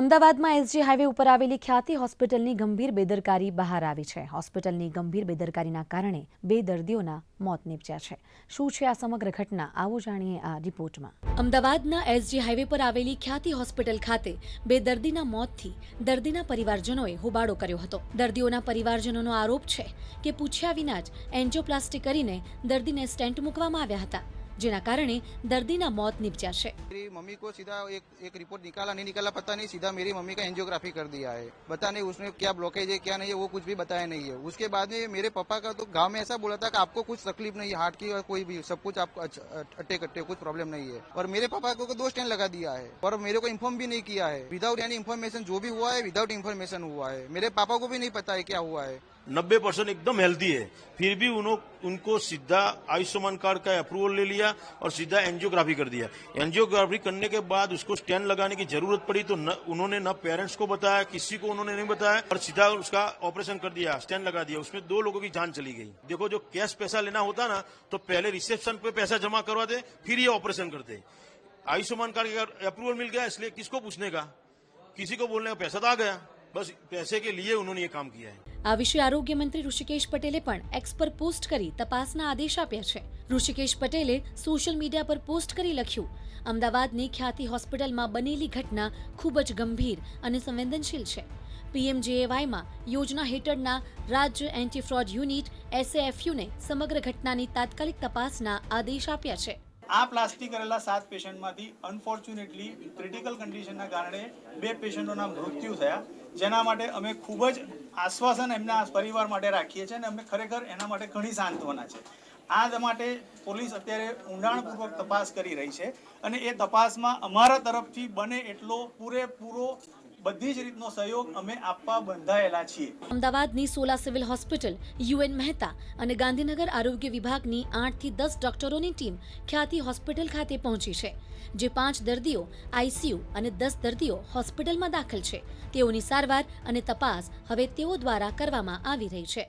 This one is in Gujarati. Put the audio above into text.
અમદાવાદમાં એસજી હાઈવે ઉપર આવેલી ખ્યાતિ હોસ્પિટલની ગંભીર બેદરકારી બહાર આવી છે. હોસ્પિટલની ગંભીર બેદરકારીના કારણે બે દર્દીઓના મોત નીપજ્યા છે. શું છે આ સમગ્ર ઘટના? આવો જાણીએ આ રિપોર્ટમાં. અમદાવાદના એસજી હાઈવે પર આવેલી ખ્યાતિ હોસ્પિટલ ખાતે બે દર્દીના મોતથી દર્દીના પરિવારજનોએ હોબાળો કર્યો હતો. દર્દીઓના પરિવારજનોનો આરોપ છે કે પૂછ્યા વિના જ એન્જિયોપ્લાસ્ટી કરીને દર્દીને સ્ટેન્ટ મૂકવામાં આવ્યા હતા. જેના કારણે દર્દીના મોત નીપજ્યા છે मेरी मम्मी को सीधा एक एक रिपोर्ट निकाला नहीं निकाला पता नहीं सीधा मेरी मम्मी का एंजियोग्राफी कर दिया है पता नहीं उसमें क्या ब्लॉकेज है क्या नहीं है वो कुछ भी बताया नहीं है उसके बाद में मेरे पापा का तो गांव में ऐसा बोला था कि आपको कुछ तकलीफ नहीं है हार्ट की और कोई भी सब कुछ आपको अच्छा- अट्टे कट्टे कुछ प्रॉब्लम नहीं है और मेरे पापा को दो स्टैंड लगा दिया है और मेरे को इन्फॉर्म भी नहीं किया है विदाउट एनी इन्फॉर्मेशन जो भी हुआ है विदाउट इन्फॉर्मेशन हुआ है मेरे पापा को भी नहीं पता है क्या हुआ है नब्बे परसेंट एकदम हेल्दी है। फिर भी उन्हों, उनको सीधा आयुष्मान कार्ड का अप्रूवल ले लिया और सीधा एंजियोग्राफी कर दिया। एंजियोग्राफी करने के बाद उसको स्टैंड लगाने की ज़रूरत पड़ी तो न, उन्होंने न पेरेंट्स को बताया किसी को उन्होंने नहीं बताया और सीधा उसका ऑपरेशन कर दिया स्टैंड लगा दिया। उसमें दो लोगों की जान चली गई। देखो जो कैश पैसा लेना होता ना तो पहले रिसेप्शन पे पैसा जमा करवाते फिर ये ऑपरेशन करते आयुष्मान कार्ड का अप्रूवल मिल गया इसलिए किसको पूछने का? किसी को बोलने का पैसा तो आ गया। बस पैसे के लिए उन्होंने ये काम किया है આ વિશે આરોગ્ય મંત્રી ઋષિકેશ પટેલે પણ એક્સ પર પોસ્ટ કરી તપાસના આદેશ આપ્યા છે ઋષિકેશ પટેલે સોશિયલ મીડિયા પર પોસ્ટ કરી લખ્યું અમદાવાદની ખ્યાતિ હોસ્પિટલમાં બનેલી ઘટના ખૂબ જ ગંભીર અને સંવેદનશીલ છે પીએમજેએવાયમાં યોજના હેઠળના રાજ્ય એન્ટી ફ્રોડ યુનિટ એસએએફયુને સમગ્ર ઘટનાની તાત્કાલિક તપાસના આદેશ આપ્યા છે આ પ્લાસ્ટિક કરેલા સાત પેશન્ટમાંથી અનફોર્ચ્યુનેટલી ક્રિટિકલ કન્ડિશનના કારણે બે પેશન્ટોના મૃત્યુ થયા. જેના માટે અમે ખૂબ જ આશ્વાસન એમના પરિવાર માટે રાખીએ છીએ અને અમને ખરેખર એના માટે ઘણી સાંત્વના છે. આ માટે પોલીસ અત્યારે ઊંડાણપૂર્વક તપાસ કરી રહી છે અને એ તપાસમાં અમારા તરફથી બને એટલો પૂરેપૂરો બધી જ રીતનો સહયોગ અમે આપવા બંધાયેલા છીએ. અમદાવાદની Sola civil hospital, U N Mehta અને ગાંધીનગર આરોગ્ય વિભાગની આઠથી દસ ડોક્ટરોની ટીમ ખ્યાતિ હોસ્પિટલ ખાતે પહોંચી છે, જે પાંચ દર્દીઓ આઈસીયુ અને દસ દર્દીઓ હોસ્પિટલમાં દાખલ છે. તેઓની સારવાર અને તપાસ હવે તેઓ દ્વારા કરવામાં આવી રહી છે.